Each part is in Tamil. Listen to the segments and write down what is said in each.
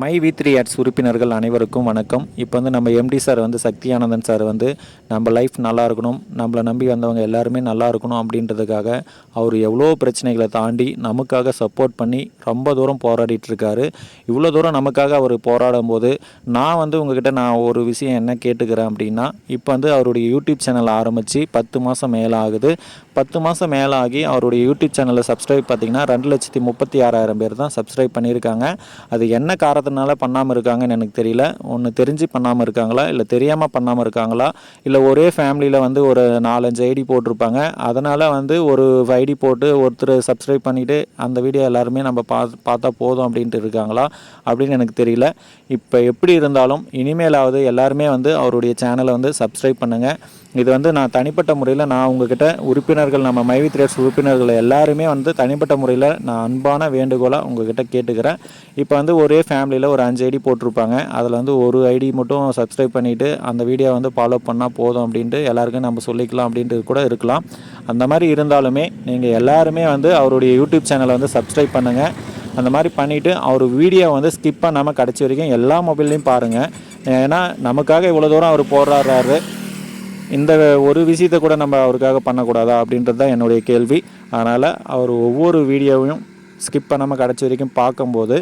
மை வி த்ரீ ஆட்ஸ் உறுப்பினர்கள் அனைவருக்கும் வணக்கம். இப்போ வந்து நம்ம எம்டி சார் வந்து சக்தியானந்தன் சார் வந்து நம்ம லைஃப் நல்லா இருக்கணும் நம்மளை நம்பி வந்தவங்க எல்லாருமே நல்லா இருக்கணும் அப்படின்றதுக்காக அவர் எவ்வளோ பிரச்சனைகளை தாண்டி நமக்காக சப்போர்ட் பண்ணி ரொம்ப தூரம் போராடிட்டு இருக்காரு இவ்வளோ தூரம் நமக்காக அவர் போராடும் போது நான் வந்து உங்ககிட்ட நான் ஒரு விஷயம் என்ன கேட்டுக்கிறேன் அப்படின்னா இப்போ வந்து அவருடைய யூடியூப் சேனல் ஆரம்பித்து பத்து மாதம் மேலே ஆகுது பத்து மாதம் மேலே ஆகி அவருடைய யூடியூப் சேனலில் சப்ஸ்கிரைப் பார்த்தீங்கன்னா ரெண்டு லட்சத்தி முப்பத்தி ஆறாயிரம் பேர் தான் சப்ஸ்கிரைப் பண்ணியிருக்காங்க. அது என்ன காரணத்தினால பண்ணாமல் இருக்காங்கன்னு எனக்கு தெரியல. ஒன்று தெரிஞ்சு பண்ணாமல் இருக்காங்களா? இல்லை தெரியாமல் பண்ணாமல் இருக்காங்களா? இல்லை ஒரே ஃபேமிலியில் வந்து ஒரு நாலஞ்சு ஐடி போட்டிருப்பாங்க. அதனால் வந்து ஒரு ஐடி போட்டு ஒருத்தர் சப்ஸ்கிரைப் பண்ணிவிட்டு அந்த வீடியோ எல்லாருமே நம்ம பா பார்த்தா போதும் அப்படின்ட்டு இருக்காங்களா? அப்படின்னு எனக்கு தெரியல. இப்போ எப்படி இருந்தாலும் இனிமேலாவது எல்லாருமே வந்து அவருடைய சேனலை வந்து சப்ஸ்கிரைப் பண்ணுங்கள் இது வந்து நான் தனிப்பட்ட முறையில் நான் உங்ககிட்ட உறுப்பினர்கள் நம்ம மைவி த்ரேட்ஸ் உறுப்பினர்கள் எல்லாருமே வந்து தனிப்பட்ட முறையில் நான் அன்பான வேண்டுகோளாக உங்ககிட்ட கேட்டுக்கிறேன். இப்போ வந்து ஒரே ஃபேமிலியில் ஒரு அஞ்சு ஐடி போட்டிருப்பாங்க. அதில் வந்து ஒரு ஐடி மட்டும் சப்ஸ்கிரைப் பண்ணிவிட்டு அந்த வீடியோ வந்து ஃபாலோ பண்ணால் போதும் அப்படின்ட்டு எல்லாருக்கும் நம்ம சொல்லிக்கலாம் அப்படின்ட்டு கூட இருக்கலாம். அந்த மாதிரி இருந்தாலுமே நீங்கள் எல்லாருமே வந்து அவருடைய யூடியூப் சேனலை வந்து சப்ஸ்கிரைப் பண்ணுங்கள் அந்த மாதிரி பண்ணிவிட்டு அவர் வீடியோ வந்து ஸ்கிப் பண்ணாமல் கிடச்சி வரைக்கும் எல்லா மொபைல்லையும் பாருங்கள் ஏன்னா நமக்காக இவ்வளோ தூரம் அவர் போராடுறாரு. இந்த ஒரு விஷயத்தை கூட நம்ம அவருக்காக பண்ணக்கூடாதா அப்படின்றது தான் என்னுடைய கேள்வி. அதனால் அவர் ஒவ்வொரு வீடியோவையும் ஸ்கிப் பண்ணாமல் கிடச்ச வரைக்கும் பார்க்கும்போது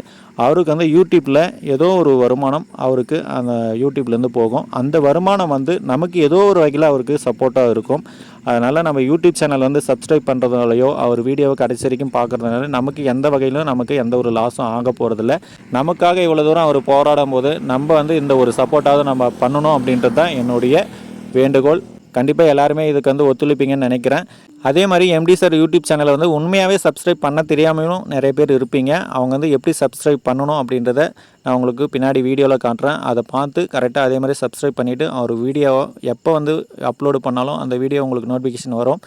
அவருக்கு வந்து யூடியூப்பில் ஏதோ ஒரு வருமானம் அவருக்கு அந்த யூடியூப்லேருந்து போகும். அந்த வருமானம் வந்து நமக்கு ஏதோ ஒரு வகையில் அவருக்கு சப்போர்ட்டாக இருக்கும். அதனால் நம்ம யூடியூப் சேனல் வந்து சப்ஸ்கிரைப் பண்ணுறதுனாலையோ அவர் வீடியோவை கடைசி வரைக்கும் பார்க்குறதுனால நமக்கு எந்த வகையிலும் நமக்கு எந்த ஒரு லாஸும் ஆக போகிறதில்ல நமக்காக இவ்வளோ தூரம் அவர் போராடும் போது நம்ம வந்து இந்த ஒரு சப்போர்ட்டாவது நம்ம பண்ணணும் அப்படின்றது தான் என்னுடைய வேண்டுகோள். கண்டிப்பாக எல்லாருமே இதுக்கு வந்து ஒத்துழைப்பீங்கன்னு நினைக்கிறேன். அதே மாதிரி எம்டி சார் யூடியூப் சேனலை வந்து உண்மையாகவே சப்ஸ்கிரைப் பண்ண தெரியாமலும் நிறைய பேர் இருப்பீங்க. அவங்க வந்து எப்படி சப்ஸ்கிரைப் பண்ணணும் அப்படின்றத நான் உங்களுக்கு பின்னாடி வீடியோவில் காட்டுறேன். அதை பார்த்து கரெக்டாக அதே மாதிரி சப்ஸ்கிரைப் பண்ணிவிட்டு அவர் வீடியோ எப்போ வந்து அப்லோடு பண்ணாலும் அந்த வீடியோ உங்களுக்கு நோட்டிஃபிகேஷன் வரும்.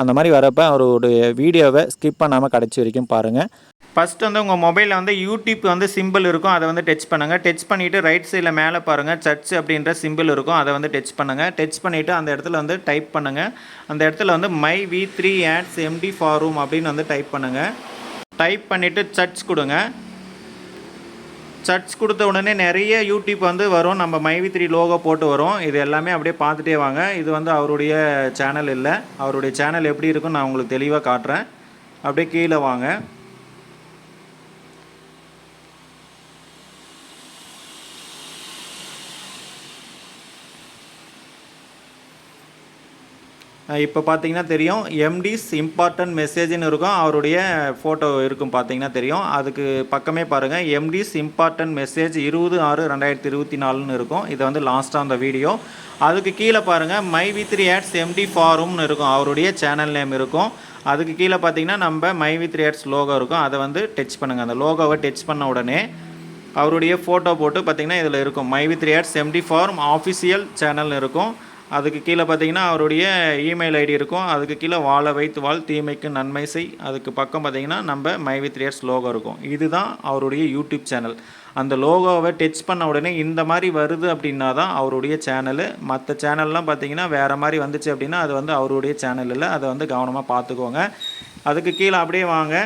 அந்த மாதிரி வரப்போ அவருடைய வீடியோவை ஸ்கிப் பண்ணாமல் கடைசி வரைக்கும் பாருங்கள் ஃபஸ்ட்டு வந்து உங்கள் மொபைலில் வந்து யூடியூப் வந்து சிம்பிள் இருக்கும். அதை வந்து டச் பண்ணுங்கள் டச் பண்ணிவிட்டு ரைட் சைடில் மேலே பாருங்கள் சர்ச் அப்படின்ற சிம்பிள் இருக்கும். அதை வந்து டச் பண்ணுங்கள் டச் பண்ணிவிட்டு அந்த இடத்துல வந்து டைப் பண்ணுங்கள் அந்த இடத்துல வந்து my V three ads MD farm அப்படின்னு வந்து டைப் பண்ணுங்கள் டைப் பண்ணிவிட்டு சர்ச் கொடுங்க. சர்ச் கொடுத்த உடனே நிறைய யூடியூப் வந்து வரும். நம்ம மைவி த்ரீ லோகோ போட்டு வரும். இது எல்லாமே அப்படியே பார்த்துட்டே வாங்க. இது வந்து அவருடைய சேனல் இல்லை. அவருடைய சேனல் எப்படி இருக்குன்னு நான் உங்களுக்கு தெளிவாக காட்டுறேன். அப்படியே கீழே வாங்க. இப்போ பார்த்தீங்கன்னா தெரியும். எம்டிஸ் இம்பார்ட்டன்ட் மெசேஜ்னு இருக்கும். அவருடைய ஃபோட்டோ இருக்கும் பார்த்தீங்கன்னா தெரியும். அதுக்கு பக்கமே பாருங்கள் எம்டிஸ் இம்பார்ட்டன்ட் மெசேஜ் இருபது ஆறு ரெண்டாயிரத்தி இருபத்தி நாலுன்னு இருக்கும். இது வந்து லாஸ்ட்டாக அந்த வீடியோ அதுக்கு கீழே பாருங்கள் my V three ads MD ஃபாரூம்னு இருக்கும். அவருடைய சேனல் நேம் இருக்கும். அதுக்கு கீழே பார்த்தீங்கன்னா நம்ம my V three ads logo இருக்கும். அதை வந்து டச் பண்ணுங்கள் அந்த லோகோவை டச் பண்ண உடனே அவருடைய ஃபோட்டோ போட்டு பார்த்தீங்கன்னா இதில் இருக்கும். My V three ads MD farm official channel இருக்கும். அதுக்கு கீழே பார்த்தீங்கன்னா அவருடைய இமெயில் ஐடி இருக்கும். அதுக்கு கீழே வாழ வைத்து வாழ் தீமைக்கு நன்மை செய். அதுக்கு பக்கம் பார்த்தீங்கன்னா நம்ம மை வித் ரியர்ஸ் லோகோ இருக்கும். இதுதான் அவருடைய யூடியூப் சேனல் அந்த லோகோவை டச் பண்ண உடனே இந்த மாதிரி வருது அப்படின்னா தான் அவருடைய சேனலு மற்ற சேனல்லாம் பார்த்தீங்கன்னா வேறு மாதிரி வந்துச்சு அப்படின்னா அது வந்து அவருடைய சேனல் இல்லை. அதை வந்து கவனமாக பார்த்துக்கோங்க. அதுக்கு கீழே அப்படியே வாங்க.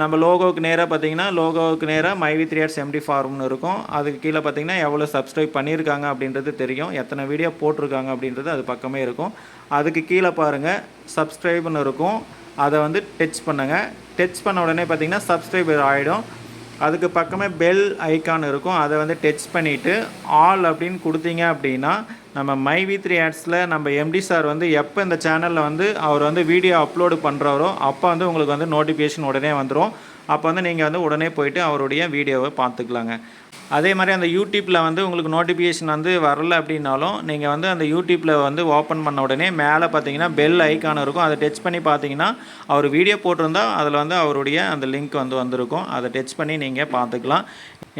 நம்ம லோகோவுக்கு நேராக பார்த்தீங்கன்னா லோகோவுக்கு நேராக மை த்ரீ ரியர் எம்டி ஃபார்ம்னு இருக்கும். அதுக்கு கீழே பார்த்தீங்கன்னா எவ்வளோ சப்ஸ்கிரைப் பண்ணியிருக்காங்க அப்படின்றது தெரியும். எத்தனை வீடியோ போட்டிருக்காங்க அப்படின்றது அது பக்கமே இருக்கும். அதுக்கு கீழே பாருங்கள் சப்ஸ்கிரைப்னு இருக்கும். அதை வந்து டச் பண்ணுங்கள் டச் பண்ண உடனே பார்த்தீங்கன்னா சப்ஸ்கிரைபர் ஆகிடும் அதுக்கு பக்கமே பெல் ஐக்கான் இருக்கும். அதை வந்து டச் பண்ணிவிட்டு ஆல் அப்படின்னு கொடுத்தீங்க அப்படின்னா நம்ம மை வி த்ரீ ஆட்ஸில் நம்ம எம்டி சார் வந்து எப்போ இந்த சேனலில் வந்து அவர் வந்து வீடியோ அப்லோடு பண்ணுறாரோ அப்போ வந்து உங்களுக்கு வந்து நோட்டிஃபிகேஷன் உடனே வந்துடும் அப்போ வந்து நீங்கள் வந்து உடனே போயிட்டு அவருடைய வீடியோவை பார்த்துக்கலாங்க. அதே மாதிரி அந்த யூடியூப்பில் வந்து உங்களுக்கு நோட்டிஃபிகேஷன் வந்து வரல அப்படின்னாலும் நீங்கள் வந்து அந்த யூடியூப்பில் வந்து ஓப்பன் பண்ண உடனே மேலே பார்த்தீங்கன்னா பெல் ஐக்கான் இருக்கும். அதை டச் பண்ணி பார்த்தீங்கன்னா அவர் வீடியோ போட்டிருந்தா அதில் வந்து அவருடைய அந்த லிங்க் வந்து வந்திருக்கும். அதை டச் பண்ணி நீங்கள் பார்த்துக்கலாம்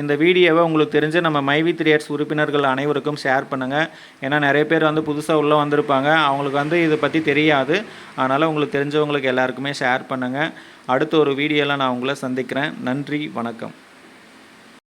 இந்த வீடியோவை உங்களுக்கு தெரிஞ்ச நம்ம மைவி த்ரீயர்ஸ் உறுப்பினர்கள் அனைவருக்கும் ஷேர் பண்ணுங்கள் ஏன்னா நிறைய பேர் வந்து புதுசாக உள்ளே வந்திருப்பாங்க. அவங்களுக்கு வந்து இதை பற்றி தெரியாது. அதனால் உங்களுக்கு தெரிஞ்சவங்களுக்கு எல்லாருக்குமே ஷேர் பண்ணுங்கள் அடுத்த ஒரு வீடியோவில் நான் உங்களை சந்திக்கிறேன். நன்றி வணக்கம்.